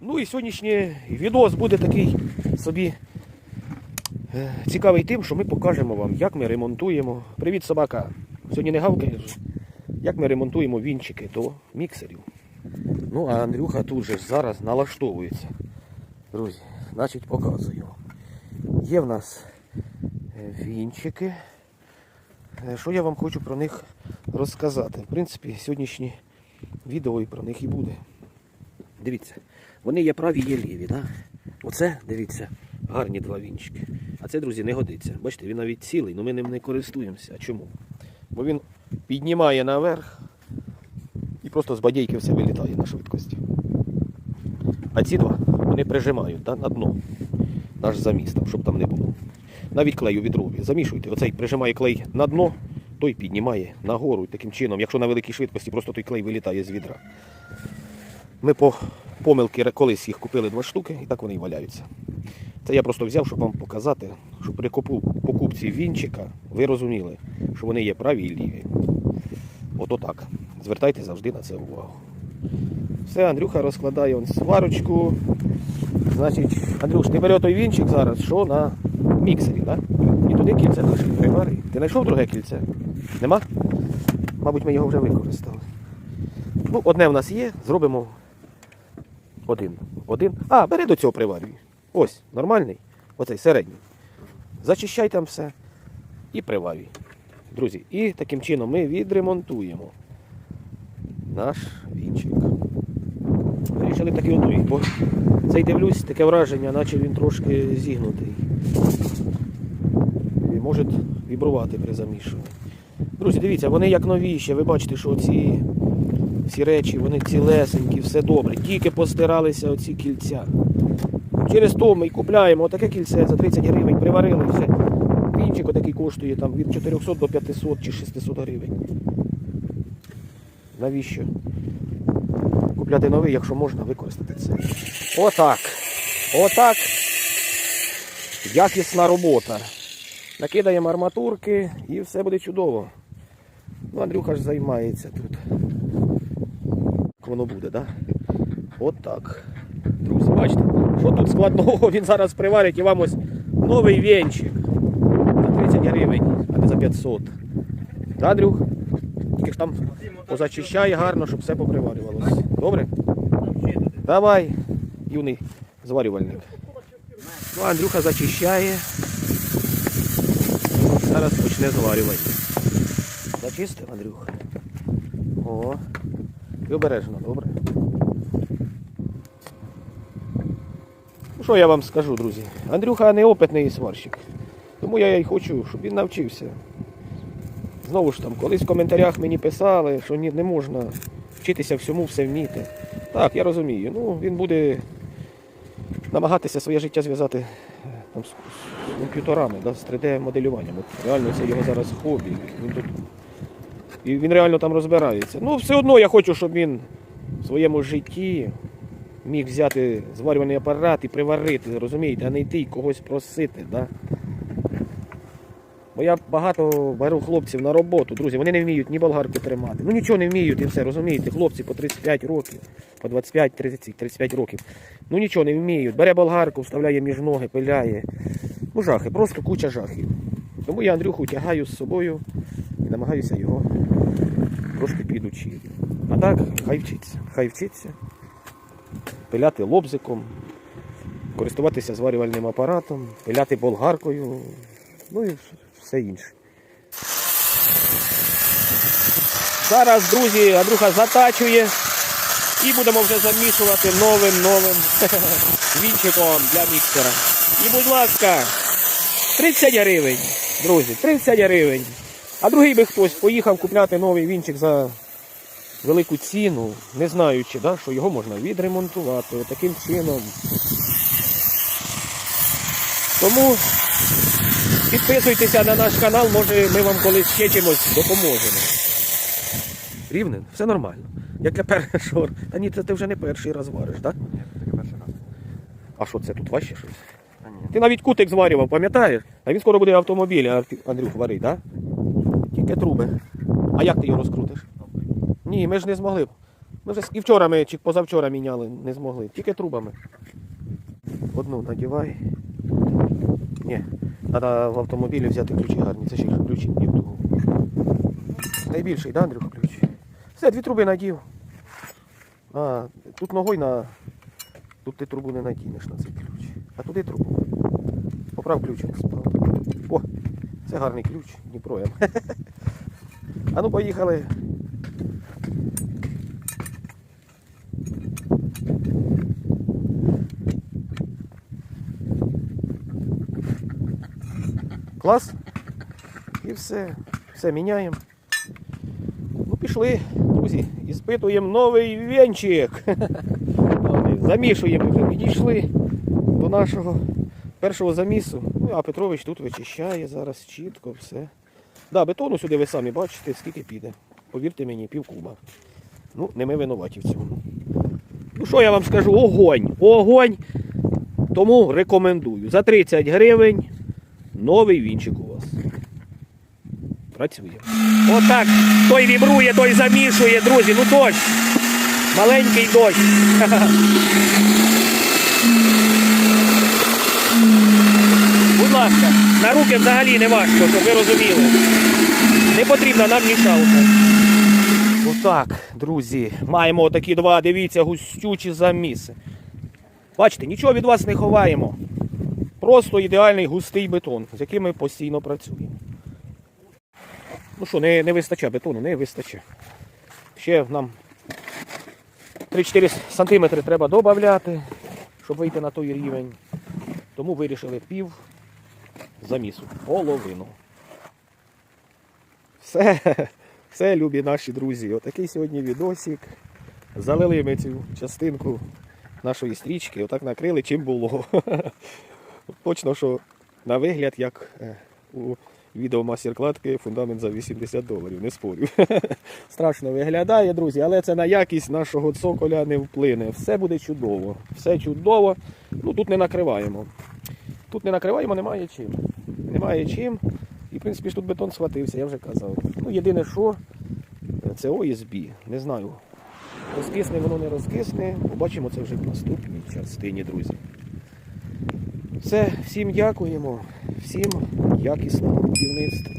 Ну і сьогоднішній відос буде такий собі е, цікавий тим, що ми покажемо вам, як ми ремонтуємо. Привіт, собака! Сьогодні не гавкаєш? Як ми ремонтуємо вінчики до міксерів. Ну, а Андрюха тут же зараз налаштовується. Друзі, значить показую. Є в нас е, вінчики. Е, Що я вам хочу про них розказати? В принципі, сьогоднішнє відео і про них і буде. Дивіться, вони є праві, є ліві. Да? Оце, дивіться, гарні два вінчики. А це, друзі, не годиться. Бачите, він навіть цілий, але ми ним не користуємося. А чому? Бо він піднімає наверх і просто з бадейки все вилітає на швидкості. А ці два вони прижимають да, на дно наш заміс, щоб там не було. Навіть клею відрові. Замішуйте. Оцей прижимає клей на дно, той піднімає нагору. І таким чином, якщо на великій швидкості, просто той клей вилітає з відра. Ми по помилки колись їх купили два штуки, і так вони і валяються. Це я просто взяв, щоб вам показати, щоб при покупці вінчика ви розуміли, що вони є праві і ліві. Ото так. Звертайте завжди на це увагу. Все, Андрюха розкладає он сварочку. Значить, Андрюш, ти бери той вінчик зараз, що на міксері, так? І туди кільце наше привари. Ти знайшов друге кільце? Нема? Мабуть, ми його вже використали. Ну, одне в нас є, зробимо один. Один. А, бери до цього приварюй. Ось, нормальний. Оцей середній. Зачищай там все і приварюй. Друзі, і таким чином ми відремонтуємо наш вінчик. Вирішили таки отуй, бо цей дивлюсь, таке враження, наче він трошки зігнутий. І може вібрувати при замішуванні. Друзі, дивіться, вони як новіші. Ви бачите, що ці всі речі, вони цілесенькі, все добре. Тільки постиралися оці кільця. Через то ми й купляємо отаке кільце за 30 гривень, приварили все. Вінчик отакий коштує там від 400 до 500 чи 600 гривень. Навіщо? Купляти новий, якщо можна використати це. Отак. Отак. Якісна робота. Накидаємо арматурки і все буде чудово. Ну, Андрюха ж займається тут. Воно буде, так? Да? Отак. Друзі, бачите, що тут складного він зараз приварить і вам ось новий венчик. За 30 гривень, а не за 500. Да, Андрюх? Тільки ж там позачищає гарно, щоб все поприварювалося. Добре? Давай, юний зварювальник. Ну, Андрюха зачищає. Зараз почне зварювання. Зачистив, Андрюха. О. І обережно, добре. Ну, що я вам скажу, друзі? Андрюха неопитний сварщик. Тому я й хочу, щоб він навчився. Знову ж там, колись в коментарях мені писали, що не можна вчитися всьому, все вміти. Так, я розумію. Ну, він буде намагатися своє життя зв'язати там, з комп'ютерами, да, з 3D-моделюванням. Реально це його зараз хобі. Він тут, і він реально там розбирається. Ну, все одно я хочу, щоб він в своєму житті міг взяти зварювальний апарат і приварити, розумієте, а не йти і когось просити. Да? Бо я багато беру хлопців на роботу, друзі, вони не вміють ні болгарку тримати. Ну нічого не вміють і все, розумієте, хлопці по 35 років, по 25, 30, 35 років. Ну нічого не вміють. Бере болгарку, вставляє між ноги, пиляє. Ну жахи, просто куча жахів. Тому я Андрюху тягаю з собою і намагаюся його трошки підучити. А так, хай вчиться. Хай вчиться. Пиляти лобзиком, користуватися зварювальним апаратом, пиляти болгаркою, ну і все інше. Зараз, друзі, Андрюха затачує і будемо вже замішувати новим новим вінчиком для міксера. І, будь ласка, 30 гривень, друзі, 30 гривень. А другий би хтось поїхав купляти новий вінчик за велику ціну, не знаючи, да, що його можна відремонтувати таким чином. Тому підписуйтеся на наш канал, може ми вам колись ще чимось допоможемо. Рівнен, все нормально. Як для першого. Та ні, це ти вже не перший раз вариш, так? Ні, тільки перший раз. А що це тут важче щось? Та ні. Ти навіть кутик зварював, пам'ятаєш? А він скоро буде автомобіль, Андрюх варить, так? Тільки труби. А як ти його розкрутиш? Ні, ми ж не змогли. Ми вже і вчора ми чи позавчора міняли, не змогли. Тільки трубами. Одну надівай. Ні, треба в автомобілі взяти ключі гарні. Це ще ключі ні в того. Найбільший, да, Андрюх, ключ? Все, дві труби надів. А, тут ногою на. Тут ти трубу не надінеш на цей ключ. А туди трубу. Поправ справа. О, це гарний ключ, Дніпро. А ну поїхали. Клас. І все. Все міняємо. Ну, пішли, друзі, і спитуємо новий венчик. Замішуємо, вже підійшли до нашого першого замісу. Ну, а Петрович тут вичищає зараз чітко все. Да, бетону сюди ви самі бачите, скільки піде. Повірте мені, пів куба. Ну, не ми винуваті в цьому. Ну що я вам скажу? Огонь! Огонь! Тому рекомендую. За 30 гривень новий вінчик у вас. Працює. Отак. Той вібрує, той замішує, друзі. Ну дощ. Маленький дощ. Будь ласка, на руки взагалі не важко, щоб ви розуміли. Не потрібна нам мішалка. Отак, друзі, маємо отакі два, дивіться, густючі заміси. Бачите, нічого від вас не ховаємо. Просто ідеальний густий бетон, з яким ми постійно працюємо. Ну що, не, не вистачає бетону, не вистачає. Ще нам 3-4 сантиметри треба додати, щоб вийти на той рівень. Тому вирішили пів замісу, половину. Все, все, любі наші друзі. Отакий сьогодні відосик. Залили ми цю частинку нашої стрічки, отак накрили, чим було. Точно, що на вигляд, як е, у відео мастер-кладки фундамент за 80 доларів, не спорю. Страшно виглядає, друзі, але це на якість нашого цоколя не вплине. Все буде чудово. Все чудово. Ну тут не накриваємо. Тут не накриваємо, немає чим. Немає чим. І в принципі ж тут бетон схватився, я вже казав. Ну, єдине, що це ОСБ. Не знаю. Розкисне воно не розкисне. Побачимо це вже в наступній частині, друзі. Все, всім дякуємо, всім якісного будівництва.